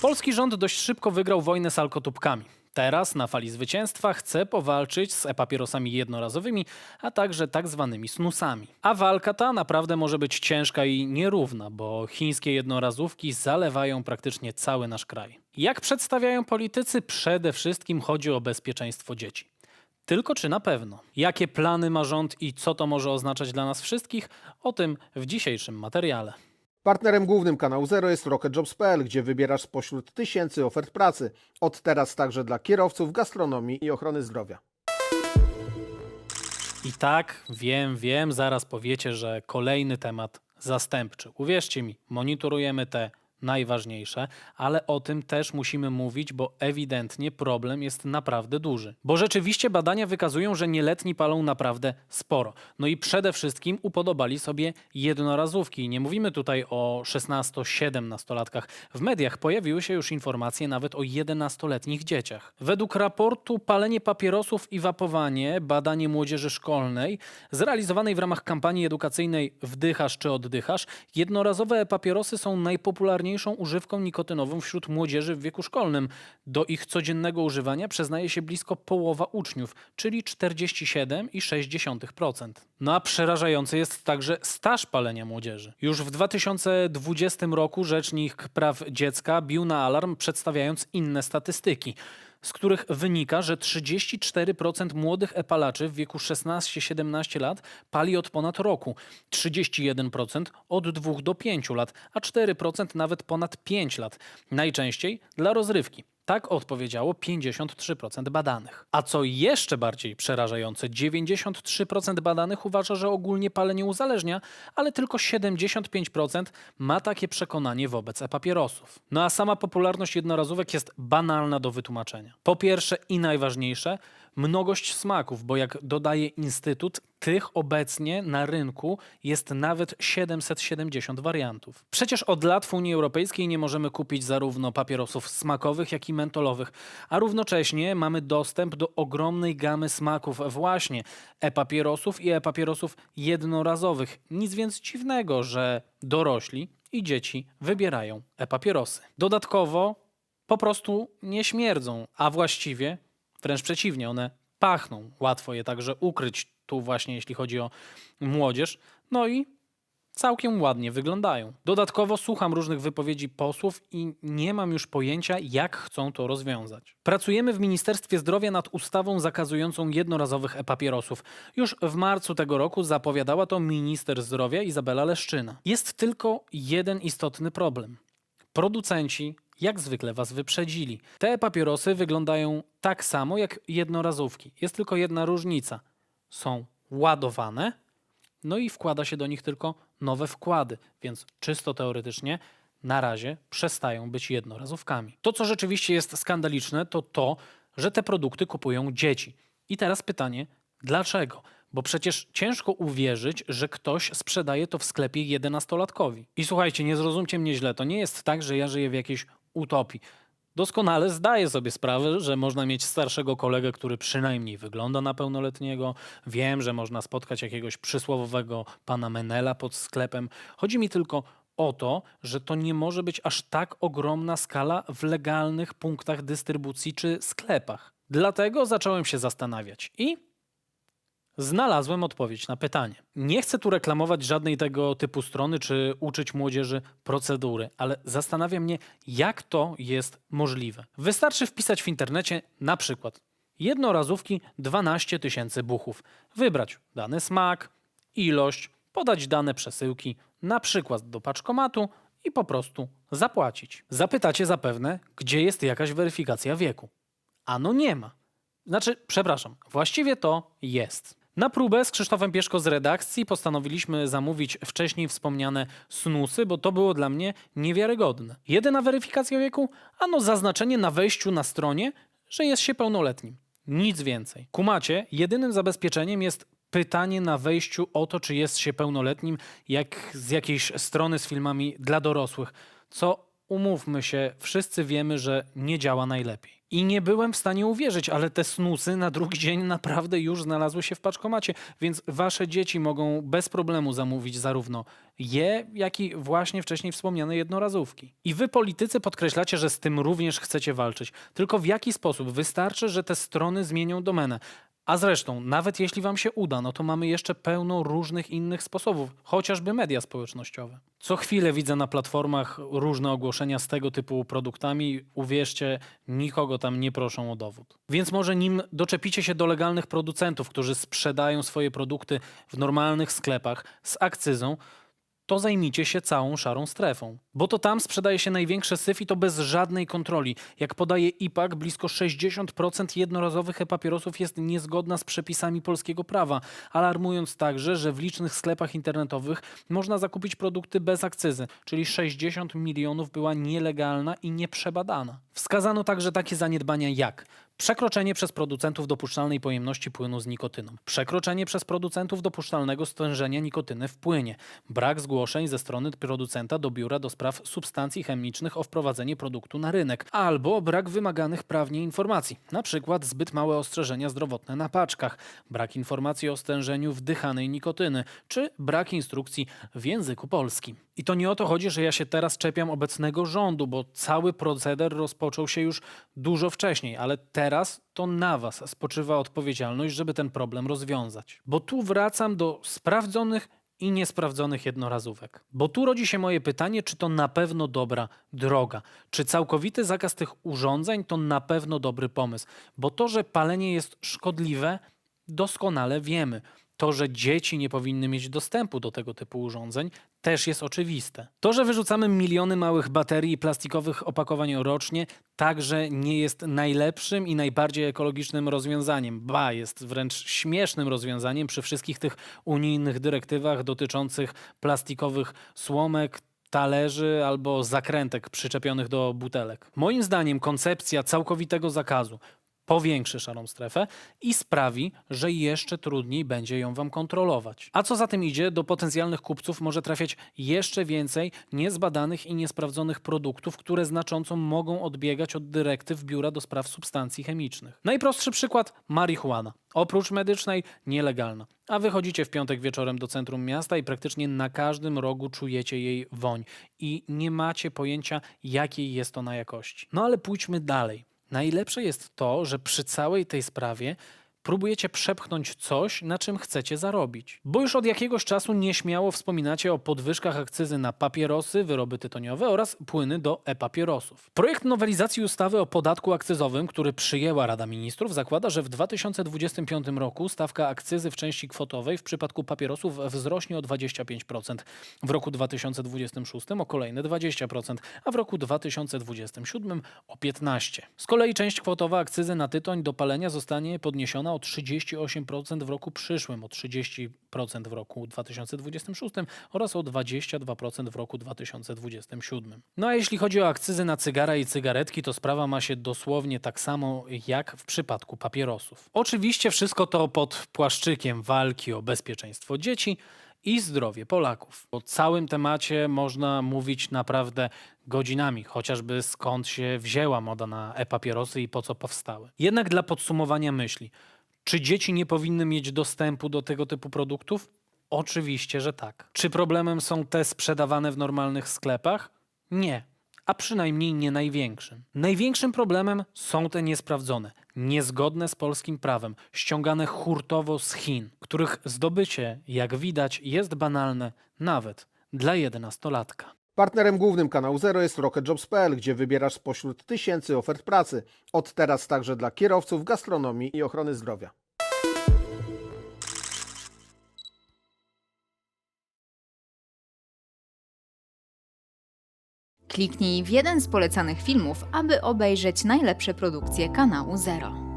Polski rząd dość szybko wygrał wojnę z alkotubkami. Teraz na fali zwycięstwa chce powalczyć z e-papierosami jednorazowymi, a także tak zwanymi snusami. A walka ta naprawdę może być ciężka i nierówna, bo chińskie jednorazówki zalewają praktycznie cały nasz kraj. Jak przedstawiają politycy, przede wszystkim chodzi o bezpieczeństwo dzieci. Tylko czy na pewno? Jakie plany ma rząd i co to może oznaczać dla nas wszystkich? O tym w dzisiejszym materiale. Partnerem głównym kanału Zero jest RocketJobs.pl, gdzie wybierasz spośród tysięcy ofert pracy. Od teraz także dla kierowców, gastronomii i ochrony zdrowia. I tak, wiem, wiem, zaraz powiecie, że kolejny temat zastępczy. Uwierzcie mi, monitorujemy te najważniejsze, ale o tym też musimy mówić, bo ewidentnie problem jest naprawdę duży. Bo rzeczywiście badania wykazują, że nieletni palą naprawdę sporo. No i przede wszystkim upodobali sobie jednorazówki. Nie mówimy tutaj o 16-17-latkach. W mediach pojawiły się już informacje nawet o 11-letnich dzieciach. Według raportu Palenie papierosów i wapowanie badanie młodzieży szkolnej zrealizowanej w ramach kampanii edukacyjnej Wdychasz czy oddychasz, jednorazowe papierosy są najpopularniejszą używką nikotynową wśród młodzieży w wieku szkolnym. Do ich codziennego używania przyznaje się blisko połowa uczniów, czyli 47,6%. No a przerażający jest także staż palenia młodzieży. Już w 2020 roku Rzecznik Praw Dziecka bił na alarm, przedstawiając inne statystyki z których wynika, że 34% młodych epalaczy w wieku 16-17 lat pali od ponad roku, 31% od 2 do 5 lat, a 4% nawet ponad 5 lat. Najczęściej dla rozrywki. Tak odpowiedziało 53% badanych. A co jeszcze bardziej przerażające, 93% badanych uważa, że ogólnie palenie uzależnia, ale tylko 75% ma takie przekonanie wobec e-papierosów. No a sama popularność jednorazówek jest banalna do wytłumaczenia. Po pierwsze i najważniejsze, mnogość smaków, bo jak dodaje Instytut, tych obecnie na rynku jest nawet 770 wariantów. Przecież od lat w Unii Europejskiej nie możemy kupić zarówno papierosów smakowych, jak i mentolowych, a równocześnie mamy dostęp do ogromnej gamy smaków właśnie e-papierosów i e-papierosów jednorazowych. Nic więc dziwnego, że dorośli i dzieci wybierają e-papierosy. Dodatkowo po prostu nie śmierdzą, a właściwie wręcz przeciwnie, one pachną. Łatwo je także ukryć tu właśnie jeśli chodzi o młodzież. No i całkiem ładnie wyglądają. Dodatkowo słucham różnych wypowiedzi posłów i nie mam już pojęcia, jak chcą to rozwiązać. Pracujemy w Ministerstwie Zdrowia nad ustawą zakazującą jednorazowych e-papierosów. Już w marcu tego roku zapowiadała to minister zdrowia Izabela Leszczyna. Jest tylko jeden istotny problem. Producenci jak zwykle was wyprzedzili. Te papierosy wyglądają tak samo jak jednorazówki. Jest tylko jedna różnica. Są ładowane, no i wkłada się do nich tylko nowe wkłady, więc czysto teoretycznie na razie przestają być jednorazówkami. To, co rzeczywiście jest skandaliczne, to to, że te produkty kupują dzieci. I teraz pytanie, dlaczego? Bo przecież ciężko uwierzyć, że ktoś sprzedaje to w sklepie 11-latkowi. I słuchajcie, nie zrozumcie mnie źle, to nie jest tak, że ja żyję w jakiejś utopii. Doskonale zdaję sobie sprawę, że można mieć starszego kolegę, który przynajmniej wygląda na pełnoletniego. Wiem, że można spotkać jakiegoś przysłowowego pana Menela pod sklepem. Chodzi mi tylko o to, że to nie może być aż tak ogromna skala w legalnych punktach dystrybucji czy sklepach. Dlatego zacząłem się zastanawiać i Znalazłem odpowiedź na pytanie. Nie chcę tu reklamować żadnej tego typu strony czy uczyć młodzieży procedury, ale zastanawia mnie, jak to jest możliwe. Wystarczy wpisać w internecie na przykład jednorazówki 12 tysięcy buchów, wybrać dany smak, ilość, podać dane przesyłki, na przykład do paczkomatu i po prostu zapłacić. Zapytacie zapewne, gdzie jest jakaś weryfikacja wieku. Ano nie ma. Znaczy, przepraszam, właściwie to jest. Na próbę z Krzysztofem Pieszko z redakcji postanowiliśmy zamówić wcześniej wspomniane snusy, bo to było dla mnie niewiarygodne. Jedyna weryfikacja wieku? Ano zaznaczenie na wejściu na stronie, że jest się pełnoletnim. Nic więcej. Kumacie, jedynym zabezpieczeniem jest pytanie na wejściu o to, czy jest się pełnoletnim, jak z jakiejś strony z filmami dla dorosłych, co umówmy się, wszyscy wiemy, że nie działa najlepiej. I nie byłem w stanie uwierzyć, ale te snusy na drugi dzień naprawdę już znalazły się w paczkomacie, więc wasze dzieci mogą bez problemu zamówić zarówno je, jak i właśnie wcześniej wspomniane jednorazówki. I wy, politycy, podkreślacie, że z tym również chcecie walczyć. Tylko w jaki sposób? Wystarczy, że te strony zmienią domenę. A zresztą, nawet jeśli wam się uda, no to mamy jeszcze pełno różnych innych sposobów, chociażby media społecznościowe. Co chwilę widzę na platformach różne ogłoszenia z tego typu produktami. Uwierzcie, nikogo tam nie proszą o dowód. Więc może nim doczepicie się do legalnych producentów, którzy sprzedają swoje produkty w normalnych sklepach z akcyzą, to zajmijcie się całą szarą strefą. Bo to tam sprzedaje się największe syf i to bez żadnej kontroli. Jak podaje IPAK, blisko 60% jednorazowych e-papierosów jest niezgodna z przepisami polskiego prawa, alarmując także, że w licznych sklepach internetowych można zakupić produkty bez akcyzy, czyli 60 milionów była nielegalna i nieprzebadana. Wskazano także takie zaniedbania jak Przekroczenie przez producentów dopuszczalnej pojemności płynu z nikotyną. Przekroczenie przez producentów dopuszczalnego stężenia nikotyny w płynie. Brak zgłoszeń ze strony producenta do biura do spraw substancji chemicznych o wprowadzenie produktu na rynek. Albo brak wymaganych prawnie informacji. Na przykład zbyt małe ostrzeżenia zdrowotne na paczkach. Brak informacji o stężeniu wdychanej nikotyny. Czy brak instrukcji w języku polskim. I to nie o to chodzi, że ja się teraz czepiam obecnego rządu, bo cały proceder rozpoczął się już dużo wcześniej, ale teraz to na Was spoczywa odpowiedzialność, żeby ten problem rozwiązać. Bo tu wracam do sprawdzonych i niesprawdzonych jednorazówek. Bo tu rodzi się moje pytanie, czy to na pewno dobra droga? Czy całkowity zakaz tych urządzeń to na pewno dobry pomysł? Bo to, że palenie jest szkodliwe, doskonale wiemy. To, że dzieci nie powinny mieć dostępu do tego typu urządzeń, też jest oczywiste. To, że wyrzucamy miliony małych baterii i plastikowych opakowań rocznie, także nie jest najlepszym i najbardziej ekologicznym rozwiązaniem. Ba, jest wręcz śmiesznym rozwiązaniem przy wszystkich tych unijnych dyrektywach dotyczących plastikowych słomek, talerzy albo zakrętek przyczepionych do butelek. Moim zdaniem koncepcja całkowitego zakazu powiększy szarą strefę i sprawi, że jeszcze trudniej będzie ją wam kontrolować. A co za tym idzie, do potencjalnych kupców może trafiać jeszcze więcej niezbadanych i niesprawdzonych produktów, które znacząco mogą odbiegać od dyrektyw Biura do Spraw Substancji Chemicznych. Najprostszy przykład marihuana. Oprócz medycznej, nielegalna. A wychodzicie w piątek wieczorem do centrum miasta i praktycznie na każdym rogu czujecie jej woń i nie macie pojęcia, jakiej jest ona jakości. No ale pójdźmy dalej. Najlepsze jest to, że przy całej tej sprawie próbujecie przepchnąć coś, na czym chcecie zarobić. Bo już od jakiegoś czasu nieśmiało wspominacie o podwyżkach akcyzy na papierosy, wyroby tytoniowe oraz płyny do e-papierosów. Projekt nowelizacji ustawy o podatku akcyzowym, który przyjęła Rada Ministrów, zakłada, że w 2025 roku stawka akcyzy w części kwotowej w przypadku papierosów wzrośnie o 25%, w roku 2026 o kolejne 20%, a w roku 2027 o 15%. Z kolei część kwotowa akcyzy na tytoń do palenia zostanie podniesiona o 38% w roku przyszłym, o 30% w roku 2026 oraz o 22% w roku 2027. No a jeśli chodzi o akcyzy na cygara i cygaretki, to sprawa ma się dosłownie tak samo jak w przypadku papierosów. Oczywiście wszystko to pod płaszczykiem walki o bezpieczeństwo dzieci i zdrowie Polaków. O całym temacie można mówić naprawdę godzinami, chociażby skąd się wzięła moda na e-papierosy i po co powstały. Jednak dla podsumowania myśli, czy dzieci nie powinny mieć dostępu do tego typu produktów? Oczywiście, że tak. Czy problemem są te sprzedawane w normalnych sklepach? Nie, a przynajmniej nie największym. Największym problemem są te niesprawdzone, niezgodne z polskim prawem, ściągane hurtowo z Chin, których zdobycie, jak widać, jest banalne nawet dla jedenastolatka. Partnerem głównym kanału Zero jest RocketJobs.pl, gdzie wybierasz spośród tysięcy ofert pracy. Od teraz także dla kierowców, gastronomii i ochrony zdrowia. Kliknij w jeden z polecanych filmów, aby obejrzeć najlepsze produkcje kanału Zero.